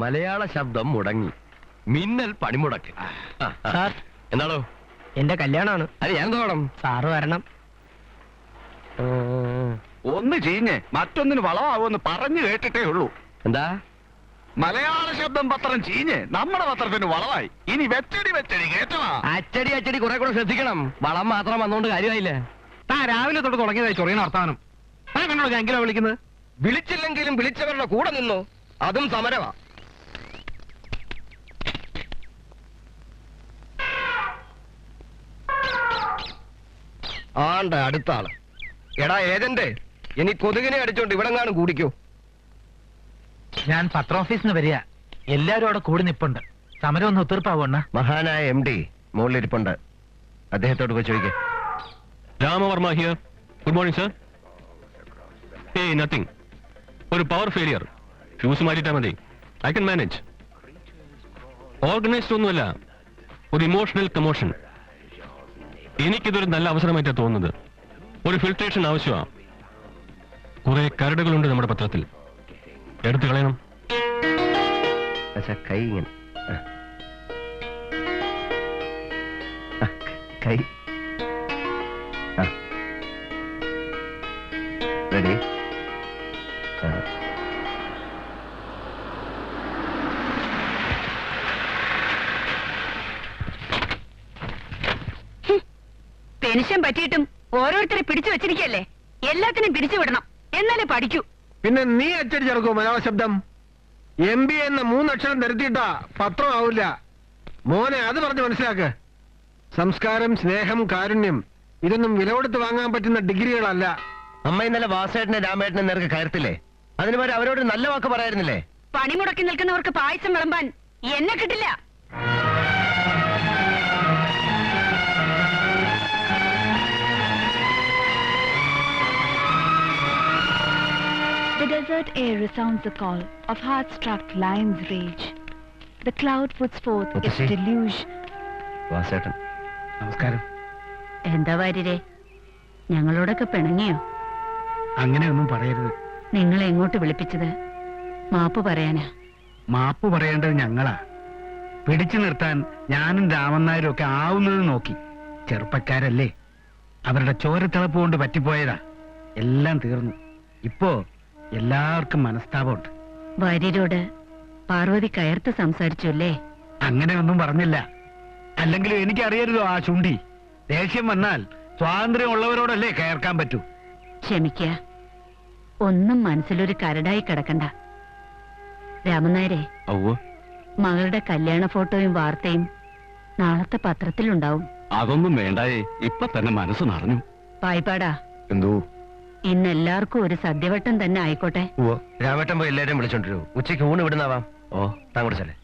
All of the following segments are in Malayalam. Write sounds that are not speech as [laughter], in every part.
മലയാള ശബ്ദം മുടങ്ങി. മിന്നൽ പണിമുടക്ക്. സാർ. എന്താണോ? എന്റെ കല്യാണമാണ്. അത് ഞാൻ തോണം സാറ് വരണം. ഒന്ന് ചീഞ്ഞ് മറ്റൊന്നിന് വളമാവുമെന്ന് പറഞ്ഞു കേട്ടിട്ടേ ഉള്ളൂ. എന്താ? മലയാള ശബ്ദം പത്രം ചീഞ്ഞ് നമ്മുടെ പത്രത്തിന് വളമായി ഇനി വെച്ചടി വെച്ചടി കേട്ടോ അച്ചടി അച്ചടി കുറെ കൂടെ ശ്രദ്ധിക്കണം. വളം മാത്രം വന്നുകൊണ്ട് കാര്യമായില്ല. താ രാവിലെ തൊട്ട് തുടങ്ങിയതായി ചൊറിയണ വർത്താനം താ കണ്ടോ ഞാൻ എങ്കിലാ വിളിക്കുന്നത്? വിളിച്ചില്ലെങ്കിലും വിളിച്ചവരുടെ കൂടെ നിന്നു? അതും സമരമാ ആണ്ട അടുത്ത ആൾ എടാ ഏജന്റ് ഇനി കൊതുകിനെ അടിച്ചോണ്ട് ഇവിടെ കാണും കൂടിക്കോ? ഞാൻ പത്രോഫീസിന് വരിക. എല്ലാരും അവിടെ കൂടി നിപ്പുണ്ട്. സമരം ഒന്ന് ഒത്തീർപ്പാവണ്ണ മഹാനായ എം ഡി മുകളിലിരിപ്പുണ്ട്. അദ്ദേഹത്തോട് പോയി ചോദിക്കേ. Ramavarma here good morning sir ഏയ് നത്തിങ് ഒരു പവർ ഫെയിലിയർ ഫ്യൂസ് മാറ്റിട്ടാ മതി. ഐ കൻ മാനേജ് ഓർഗനൈസ്ഡ് ഒന്നുമല്ല. ഒരു ഇമോഷണൽ കമോഷൻ എനിക്കിതൊരു നല്ല അവസരമായിട്ടാണ് തോന്നുന്നത്. ഒരു ഫിൽട്രേഷൻ ആവശ്യമാണ് കുറെ കരടുകളുണ്ട് നമ്മുടെ പത്രത്തിൽ. എടുത്തു കളയണം. കൈ ഇങ്ങനെ. കൈ. ആ. റെഡി പെൻഷൻ പറ്റിയിട്ടും ഓരോരുത്തരെ പിടിച്ചു വെച്ചിരിക്കല്ലേ? എല്ലാത്തിനും പിരിച്ചു വിടണം. എന്നാലേ പഠിക്കൂ. പിന്നെ നീ അച്ചടിച്ചിറക്കോ മലയാള ശബ്ദം? എം ബി എന്ന മൂന്നക്ഷരം തരുത്തിയിട്ടാ പത്രം ആവില്ല. മോനെ അത് പറഞ്ഞ് മനസ്സിലാക്ക്. സംസ്കാരം സ്നേഹം കാരുണ്യം ഇതൊന്നും വില കൊടുത്ത് വാങ്ങാൻ പറ്റുന്ന ഡിഗ്രികളല്ല. അമ്മ ഇന്നലെ വാസേട്ടനെ രാമേട്ടനെ നേർക്ക് കയറത്തില്ലേ അതിനു പകരം അവരോട് നല്ല വാക്ക് പറയായിരുന്നില്ലേ? പണിമുടക്കി നിൽക്കുന്നവർക്ക് പായസം വിളമ്പാൻ എന്നെ കിട്ടില്ല. Desert air resounds the call of heart-struck lion's rage. The cloud puts forth its deluge. വാസേട്ടൻ നമസ്കാരം. എന്താ വാര്യരെ ഞങ്ങളോടൊക്കെ പിണങ്ങിയോ? അങ്ങനെ ഒന്നും പറയരുത്. നിങ്ങൾ എങ്ങോട്ട് വിളിപ്പിച്ചത്? മാപ്പ് പറയാനാ. മാപ്പ് പറയേണ്ടത് ഞങ്ങളാ. പിടിച്ചു നിർത്താൻ ഞാനും രാമനായരും ഒക്കെ ആവുന്നത് നോക്കി. ചെറുപ്പക്കാരല്ലേ. അവരുടെ ചോരത്തിളപ്പ് കൊണ്ട് പറ്റിപ്പോയതാ. എല്ലാം തീർന്നു. ഇപ്പോ എല്ലാവർക്കും മനസ്താപമുണ്ട്. വാര്യരോട് പാർവതി കയർത്ത് സംസാരിച്ചു അങ്ങനെ ഒന്നും പറഞ്ഞില്ല. അല്ലെങ്കിലും എനിക്കറിയരുതോ ആ ചുണ്ടി. ദേഷ്യം വന്നാൽ സ്വാതന്ത്ര്യം ഉള്ളവരോടല്ലേ കയർക്കാൻ പറ്റൂ. ക്ഷമിക്ക. ഒന്നും മനസ്സിലൊരു കരടായി കിടക്കണ്ട. രാമനായരെ മകളുടെ കല്യാണ ഫോട്ടോയും വാർത്തയും നാളത്തെ പത്രത്തിലുണ്ടാവും. അതൊന്നും വേണ്ടായേ. ഇപ്പൊ തന്നെ മനസ്സ് നടഞ്ഞു പായ്പാടാ എന്തോ? ഇന്ന് എല്ലാവർക്കും ഒരു സദ്യവട്ടം തന്നെ ആയിക്കോട്ടെ. രാമേട്ടൻ പോയി എല്ലാരും വിളിച്ചോണ്ടിരൂ. ഉച്ചയ്ക്ക് ഊണ് വിടുന്നാവാം ഓ താൻ കുടിച്ചല്ലേ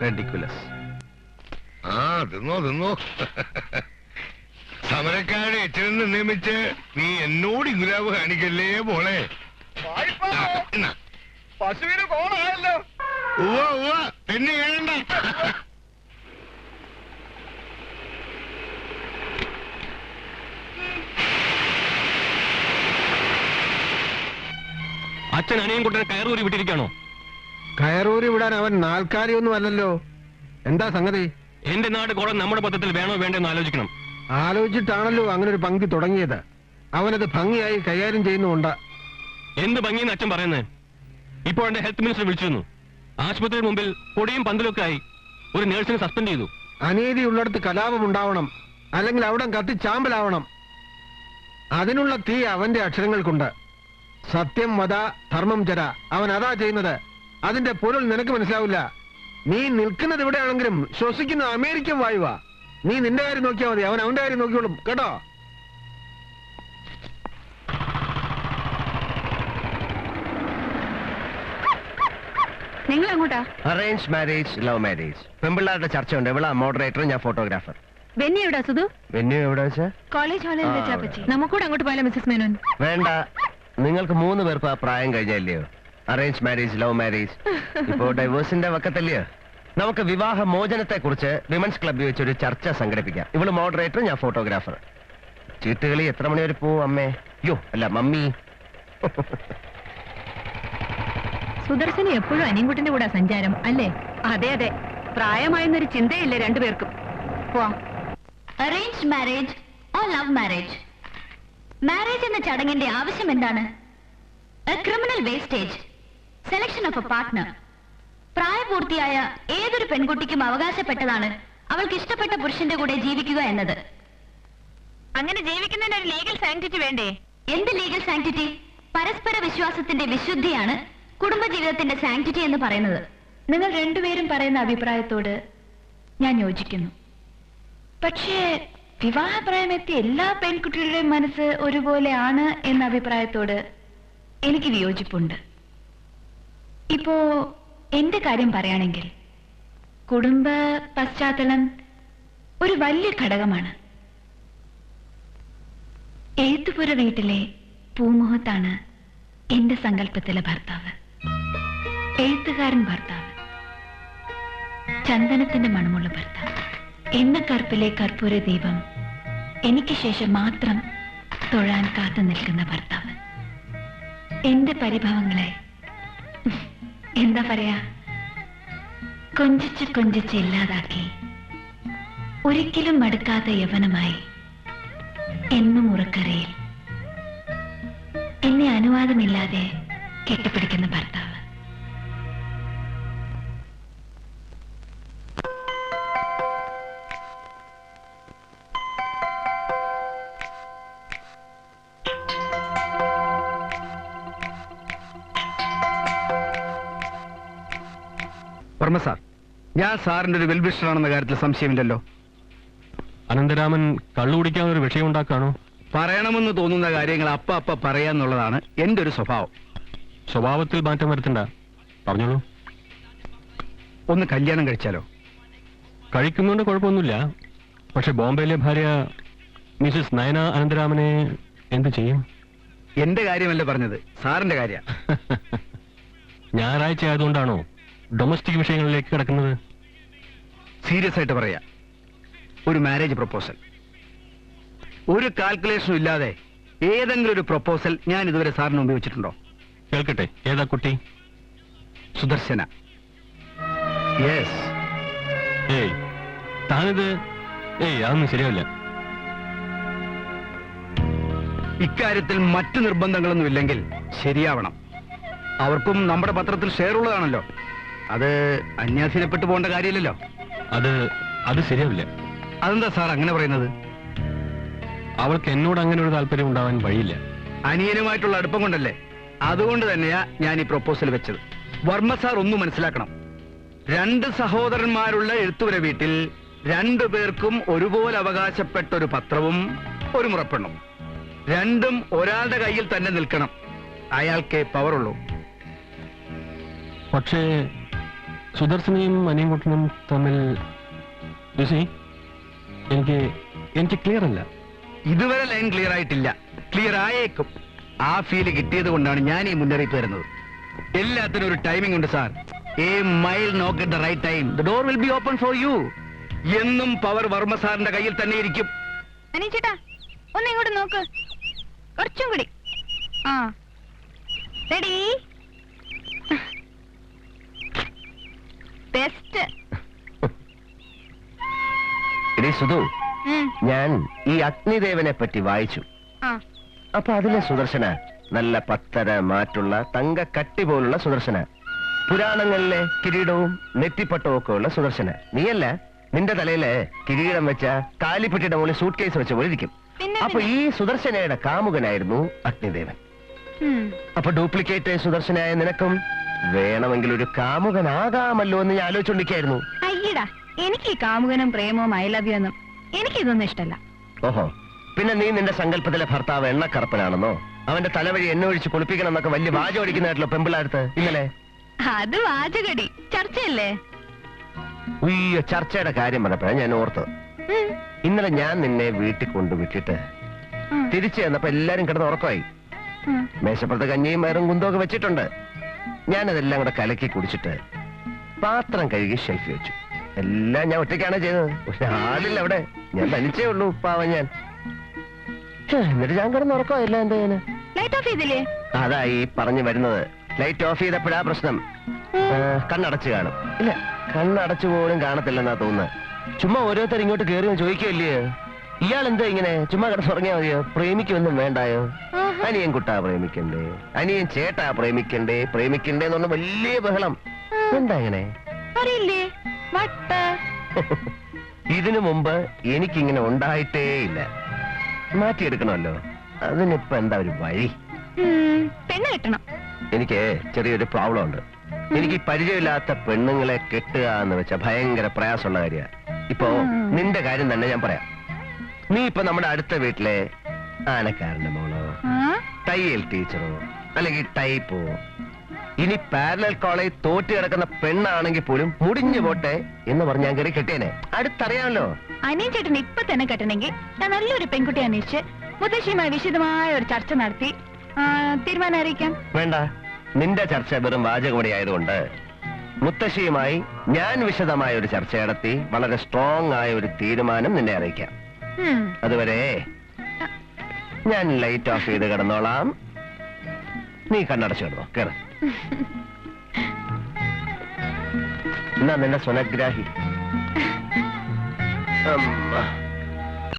റെഡിക്കുലസ്. ആ തിന്നോ തിന്നോ. സമരക്കാരെ എച്ചനെന്ന് നിയമിച്ച് നീ എന്നോട് ഗുലാബ് കാണിക്കല്ലേ മോളെ. പശുവിന് കോണായല്ലോ. ഉവ്വ ഉവ്വ. എന്നെ കേഴണ്ട അച്ഛൻ അനിയും കുട്ടനെ കയറൂരി വിട്ടിരിക്കാണോ കയറൂരി വിടാൻ അവൻ നാൽക്കാരിയൊന്നും അല്ലല്ലോ. എന്താ സംഗതി? എന്റെ നാട് കോളം നമ്മുടെ പദ്ധത്തിൽ വേണോ വേണ്ടെന്ന് ആലോചിക്കണം. ആലോചിച്ചിട്ടാണല്ലോ അങ്ങനെ ഒരു പങ്കി തുടങ്ങിയത്. അവനത് ഭംഗിയായി കൈകാര്യം ചെയ്യുന്നുണ്ട് എന്ത് ഭംഗിയെന്ന് അച്ഛൻ പറയുന്നത്? ഇപ്പോൾ എന്റെ ഹെൽത്ത് മിനിസ്റ്റർ വിളിച്ചിരുന്നു. ആശുപത്രിയുടെ മുമ്പിൽ പൊടിയും പന്തലൊക്കെ ആയി ഒരു നേഴ്സിനെ സസ്പെൻഡ് ചെയ്തു. അനീതി ഉള്ളിടത്ത് കലാപം ഉണ്ടാവണം. അല്ലെങ്കിൽ അവിടെ കത്തി ചാമ്പലാവണം. അതിനുള്ള തീ അവന്റെ അക്ഷരങ്ങൾക്കുണ്ട്. സത്യം വധ ധർമ്മം ചര അവൻ അതാ ചെയ്യുന്നത്. അതിന്റെ പൊരുൾ നിനക്ക് മനസ്സിലാവില്ല. നീ നിൽക്കുന്നത് ഇവിടെയാണെങ്കിലും ശ്വസിക്കുന്ന അമേരിക്കൻ വായുവാ. നീ നിന്റെ കാര്യം നോക്കിയാൽ മതി. അവൻ അവന്റെ കാര്യം നോക്കിയോളും കേട്ടോ? നിങ്ങൾ എങ്ങോട്ടാ അറേഞ്ച് മാരേജ് ലവ് മാരേജ് പെമ്പിള്ളാരുടെ ചർച്ചയുണ്ട്. എവിടാ മോഡറേറ്റർ ഞാൻ ഫോട്ടോഗ്രാഫർ ബെന്നി എവിടെ സുധു? വെന്യൂ എവിടെ വെച്ചാ? കോളേജ് ഹാളിൽ വെച്ചാ. പറ്റി നമുക്കൂടെ അങ്ങോട്ട് പോയാലോ മിസ്സസ് മേനോൻ? വേണ്ട. നിങ്ങൾക്ക് മൂന്ന് പേർക്ക് ആ പ്രായം കഴിഞ്ഞല്ലയോ? അറേഞ്ച് മാരേജ് ലവ് മാരേജ് ഇപ്പോ ഡൈവേഴ്സിന്റെ വക്കത്തല്ലയോ? നമുക്ക് വിവാഹ മോചനത്തെ കുറിച്ച് വിമൻസ് ക്ലബ്ബിൽ വെച്ച് ഒരു ചർച്ച സംഘടിപ്പിക്കാം. ഇവൾ മോഡറേറ്റർ ഞാൻ ഫോട്ടോഗ്രാഫർ ചീട്ടുകളി എത്ര മണി വരെ പോവും അമ്മേ? യോ അല്ല മമ്മി. സുദർശന് എപ്പോഴും അനിയൻകുട്ടിന്റെ കൂടെ സഞ്ചാരം അല്ലേ? അതെ അതെ. പ്രായമായെന്നൊരു ചിന്തയില്ല രണ്ടുപേർക്കും. Arrange marriage or love marriage marriage എന്ന ചടങ്ങിന്റെ ആവശ്യം എന്താണ്? Criminal wastage selection of a partner പ്രായപൂർത്തിയായ ഏതൊരു പെൺകുട്ടിക്കും അവകാശപ്പെട്ടതാണ് അവൾക്ക് ഇഷ്ടപ്പെട്ട പുരുഷന്റെ കൂടെ ജീവിക്കുക എന്നത്. അങ്ങനെ ജീവിക്കുന്നതിന് ഒരു ലീഗൽ സാങ്ക്ടിറ്റി വേണ്ടേ? എന്ത് ലീഗൽ സാങ്ക്ടിറ്റി പരസ്പര വിശ്വാസത്തിന്റെ വിശുദ്ധിയാണ് കുടുംബജീവിതത്തിന്റെ സാങ്ക്ടിറ്റി എന്ന് പറയുന്നത്. നിങ്ങൾ രണ്ടുപേരും പറയുന്ന അഭിപ്രായത്തോട് ഞാൻ യോജിക്കുന്നു. പക്ഷേ വിവാഹപ്രായമെത്തിയ എല്ലാ പെൺകുട്ടികളുടെയും മനസ്സ് ഒരുപോലെയാണ് എന്ന അഭിപ്രായത്തോട് എനിക്ക് വിയോജിപ്പുണ്ട്. ഇപ്പോ എന്റെ കാര്യം പറയുകയാണെങ്കിൽ കുടുംബ പശ്ചാത്തലം ഒരു വലിയ ഘടകമാണ്. എഴുത്തുപുര വീട്ടിലെ പൂമുഖത്താണ് എന്റെ സങ്കല്പത്തിലെ ഭർത്താവ്. എഴുത്തുകാരൻ ഭർത്താവ്. ചന്ദനത്തിന്റെ മണമുള്ള ഭർത്താവ്. എന്ന കറുപ്പിലെ കർപ്പൂര ദീപം എനിക്ക് ശേഷം മാത്രം തൊഴാൻ കാത്തു നിൽക്കുന്ന ഭർത്താവ്. എന്റെ പരിഭവങ്ങളെ എന്താ പറയാ? കൊഞ്ചിച്ച് കൊഞ്ചിച്ച് ഇല്ലാതാക്കി ഒരിക്കലും മടുക്കാത്ത യവനമായി എന്നും ഉറക്കരയിൽ എന്നെ അനുവാദമില്ലാതെ കെട്ടിപ്പിടിക്കുന്ന ഭർത്താവ്. വർമ്മ സാർ. ഞാൻ സാറിന്റെ ഒരു വെൽവിഷറാണെന്ന കാര്യത്തിൽ സംശയമില്ലല്ലോ. അനന്തരാമൻ കള്ളു കുടിക്കാൻ ഒരു വിഷയം ഉണ്ടാക്കാണോ പറയണമെന്ന് തോന്നുന്ന കാര്യങ്ങൾ അപ്പ അപ്പ പറയാന്നുള്ളതാണ് എന്റെ ഒരു സ്വഭാവം. സ്വഭാവത്തിൽ മാറ്റം വരുത്തണ്ട. പറഞ്ഞോളൂ. ഒന്ന് കല്യാണം കഴിച്ചാലോ? കഴിക്കുന്നുണ്ട് കുഴപ്പമൊന്നുമില്ല. പക്ഷെ ബോംബെയിലെ ഭാര്യ മിസസ് നയന അനന്തരാമനെ എന്ത് ചെയ്യും? എന്റെ കാര്യമല്ല പറഞ്ഞത് സാറിന്റെ കാര്യ. [laughs] ഞായറാഴ്ച ആയതുകൊണ്ടാണോ? ഡൊമസ്റ്റിക് വിഷയങ്ങളിലേക്ക് കിടക്കുന്നത്? സീരിയസ് ആയിട്ട് പറയാ. ഒരു മാരേജ് പ്രപ്പോസൽ ഒരു കാൽക്കുലേഷനും ഇല്ലാതെ ഏതെങ്കിലും ഒരു പ്രപ്പോസൽ ഞാൻ ഇതുവരെ സാറിന് മുമ്പ് വെച്ചിട്ടുണ്ടോ? കേൾക്കട്ടെ ഏതാ കുട്ടി? സുദർശന. യെസ് ഏയ് താനിത് ഏയ് അതൊന്നും ശരിയാവില്ല. ഇക്കാര്യത്തിൽ മറ്റു നിർബന്ധങ്ങളൊന്നും ഇല്ലെങ്കിൽ ശരിയാവണം. അവർക്കും നമ്മുടെ പത്രത്തിൽ ഷെയർ ഉള്ളതാണല്ലോ. അത് അന്യാസിനെപ്പെട്ട് പോകേണ്ട കാര്യമില്ലല്ലോ. അത് അത് ശരിയാവില്ല. അതെന്താ സാർ അങ്ങനെ പറയുന്നത്? അവൾക്ക് എന്നോട് അങ്ങനെ ഒരു താല്പര്യം ഉണ്ടാവാൻ വഴിയില്ല. അനിയനുമായിട്ടുള്ള അടുപ്പം കൊണ്ടല്ലേ? അതുകൊണ്ട് തന്നെയാ ഞാൻ ഈ പ്രൊപ്പോസൽ വെച്ചത്. വർമ്മ സാർ ഒന്ന് മനസ്സിലാക്കണം. രണ്ട് സഹോദരന്മാരുള്ള എഴുത്തുവര വീട്ടിൽ രണ്ടു പേർക്കും ഒരുപോലെ അവകാശപ്പെട്ട ഒരു പത്രവും ഒരു മുറപ്പെണ്ണും. രണ്ടും ഒരാളുടെ കയ്യിൽ തന്നെ നിൽക്കണം. അയാൾക്കേ പവറുള്ളൂ പക്ഷേ സുദർശനയും അനിയൻകുട്ടനും തമ്മിൽ ലുസി എനിക്ക് എനിക്ക് ക്ലിയർ അല്ല. ഇതുവരെ ലൈൻ ക്ലിയർ ആയിട്ടില്ല. ക്ലിയർ ആയേക്കും. ആ ഫീൽ കിട്ടിയത് കൊണ്ടാണ് ഞാൻ ഈ മുന്നറിയിപ്പ് തരുന്നത് എല്ലാത്തിനും ഒരു ടൈമിംഗ് ഉണ്ട് sir a mild knock at the right time the door will be open for you എന്നും പവർ വർമ്മ സാറിന്റെ കയ്യിൽ തന്നെ ഇരിക്കും. അനിച്ചേട്ടാ ഒന്ന് ഇങ്ങോട്ട് നോക്ക്. കുറച്ചും കൂടി. ആ. റെഡി ബെസ്റ്റ് ഇടീ സുധു ഞാൻ ഈ അഗ്നിദേവനെ പറ്റി വായിച്ചു. അപ്പൊ അതിലെ സുദർശന നല്ല പത്തര മാറ്റുള്ള തങ്ക കട്ടി പോലുള്ള സുദർശന. പുരാണങ്ങളിലെ കിരീടവും നെറ്റിപ്പട്ടവും ഒക്കെ ഉള്ള സുദർശന. നീയല്ല നിന്റെ തലയിലെ കിരീടം വെച്ച കാലിപ്പെട്ടിയുടെ മുകളിൽ സൂട്ട് കേസ് വെച്ച പോലെ ഇരിക്കും. അപ്പൊ ഈ സുദർശനയുടെ കാമുകനായിരുന്നു അഗ്നിദേവൻ. അപ്പൊ ഡ്യൂപ്ലിക്കേറ്റ് സുദർശനായ നിനക്കും വേണമെങ്കിൽ ഒരു കാമുകനാകാമല്ലോ എന്ന് ഞാൻ ആലോചിച്ചോണ്ടിരിക്കായിരുന്നു അയ്യടാ എനിക്ക് ഈ കാമുകനും പ്രേമവും ഐലവ്യൊന്നും എനിക്കിതൊന്നും ഇഷ്ടല്ല. ഓഹോ പിന്നെ നീ നിന്റെ സങ്കല്പത്തിലെ ഭർത്താവ് എണ്ണക്കറപ്പനാണെന്നോ? അവന്റെ തലവഴി എന്നെ ഒഴിച്ച് കുളിപ്പിക്കണം എന്നൊക്കെ വലിയ വാചം അടിക്കുന്നതായിട്ടുള്ള പെമ്പിളാടുത്ത് ഇന്നലെ? അത് വാചകടി. ചർച്ചയല്ലേ? ഉയ്യോ ചർച്ചയുടെ കാര്യം പറഞ്ഞപ്പോഴാണ് ഞാൻ ഓർത്തത് ഇന്നലെ ഞാൻ നിന്നെ വീട്ടിൽ കൊണ്ടുവിട്ടിട്ട് തിരിച്ചു ചെന്നപ്പോ എല്ലാരും കിടന്ന് ഉറക്കമായി. മേശപ്പുറത്ത് കഞ്ഞിയും വയറും കുന്തമൊക്കെ വെച്ചിട്ടുണ്ട്. ഞാനതെല്ലാം കൂടെ കലക്കി കുടിച്ചിട്ട് പാത്രം കഴുകി ഷെൽഫ് വെച്ചു. എല്ലാം ഞാൻ ഒറ്റയ്ക്കാണ് ചെയ്തത്? പക്ഷെ ആളില്ല അവിടെ. ഞാൻ തനിച്ചേ ഉള്ളൂ പാവം ഞാൻ. എന്നിട്ട് ഞാൻ കിടന്ന് ഉറക്കമില്ല എന്താ? ലൈറ്റ് ഓഫ് ചെയ്തില്ലേ? അതാ ഈ പറഞ്ഞു വരുന്നത്. ലൈറ്റ് ഓഫ് ചെയ്തപ്പോഴാ പ്രശ്നം. കണ്ണടച്ചു കണ്ണടച്ച് കാണും. ഇല്ല കണ്ണടച്ചു പോലും കാണത്തില്ലെന്നാ തോന്നുന്നത്. ചുമ്മാ ഓരോരുത്തർ ഇങ്ങോട്ട് കയറി ചോദിക്കല്ലേ ഇയാൾ എന്താ ഇങ്ങനെ ചുമ്മാ കിടന്നുറങ്ങിയാ മതിയോ? പ്രേമിക്കൊന്നും വേണ്ടായോ? അനിയൻ കുട്ടാ പ്രേമിക്കണ്ടേ? അനിയൻ ചേട്ടാ പ്രേമിക്കണ്ടേ? പ്രേമിക്കണ്ടേ എന്ന് വലിയ ബഹളം. എന്താ ഇങ്ങനെ? അറിയില്ലേ? വട്ട്. ഇതിനു മുമ്പ് എനിക്കിങ്ങനെ ഉണ്ടായിട്ടേ ഇല്ല. മാറ്റിയെടുക്കണമല്ലോ. അതിനിപ്പോ എന്താ ഒരു വഴി? പെണ്ണ് കിട്ടണം. എനിക്ക് ചെറിയൊരു പ്രോബ്ലം ഉണ്ട് എനിക്ക് പരിചയമില്ലാത്ത പെണ്ണുങ്ങളെ കെട്ടുക എന്ന് വെച്ചാൽ ഭയങ്കര പ്രയാസമുള്ള കാര്യമാണ് ഇപ്പോ നിന്റെ കാര്യം തന്നെ ഞാൻ പറയാം. നീ ഇപ്പൊ നമ്മുടെ അടുത്ത വീട്ടിലെ ആനക്കാരന്റെ മോളോ? തയ്യൽ ടീച്ചറോ? അല്ലെങ്കിൽ ടൈപ്പോ? ഇനി പാരലൽ കോളേജ് തോറ്റ് കിടക്കുന്ന പെണ്ണാണെങ്കിൽ പോലും മുടിഞ്ഞു പോട്ടെ എന്ന് പറഞ്ഞ് ഞാൻ കയറി കെട്ടിയനെ. അടുത്തറിയാമല്ലോ? അനിയൻ ചേട്ടൻ ഇപ്പൊ തന്നെ കെട്ടണമെങ്കിൽ ഞാൻ നല്ലൊരു പെൺകുട്ടി അന്വേഷിച്ച് മുത്തശ്ശിയുമായി വിശദമായ ഒരു ചർച്ച നടത്തി. തീരുമാനം അറിയിക്കാം. വേണ്ട. നിന്റെ ചർച്ച വെറും വാചകമടി ആയതുകൊണ്ട് മുത്തശ്ശിയുമായി ഞാൻ വിശദമായ ഒരു ചർച്ച നടത്തി വളരെ സ്ട്രോങ് ആയ ഒരു തീരുമാനം നിന്നെ അറിയിക്കാം. അതുവരെ ഞാൻ ലൈറ്റ് ഓഫ് ചെയ്ത് കിടന്നോളാം. നീ കണ്ണടച്ചു കിടന്നോ. കേറ. എന്നാ നിന്നെ സ്വനഗ്രാഹി. അമ്മ.